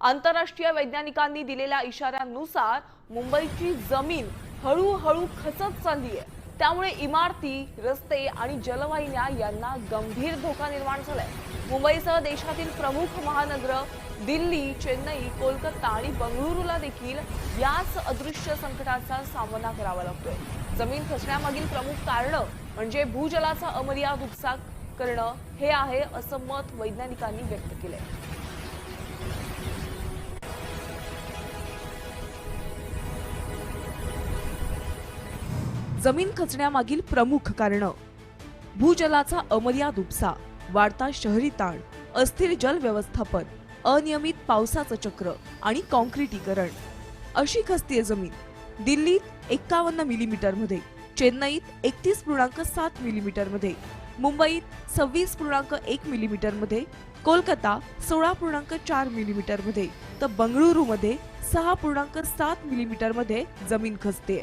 आंतरराष्ट्रीय वैज्ञानिकांनी दिलेल्या इशाऱ्यानुसार मुंबईची जमीन हळूहळू खचत चालली आहे. त्यामुळे इमारती रस्ते आणि जलवाहिन्या यांना गंभीर धोका निर्माण झालाय. मुंबईसह देशातील प्रमुख महानगर दिल्ली चेन्नई कोलकाता आणि बंगळुरूला देखील याच अदृश्य संकटाचा सामना करावा लागतोय. जमीन खचण्यामागील प्रमुख कारण म्हणजे भूजलाचा अमर्याद उपसा करणं हे आहे असं मत वैज्ञानिकांनी व्यक्त केलंय. जमीन खचण्यामागील प्रमुख कारण. भूजलाचा अमर्याद उपसा वाढता शहरी ताण अस्थिर जल व्यवस्थापन अनियमित पावसाचं चक्र आणि कॉन्क्रिटीकरण अशी खसतीये जमीन दिल्लीत एक्कावन्न मिलीमीटरमध्ये चेन्नईत एकतीस पूर्णांक सात मिलीमीटरमध्ये मुंबईत सव्वीस पूर्णांक एक मिलीमीटरमध्ये कोलकाता सोळा पूर्णांक चार मिलीमीटरमध्ये तर बंगळुरू मध्ये सहा पूर्णांक सात मिलीमीटरमध्ये जमीन खचतेय.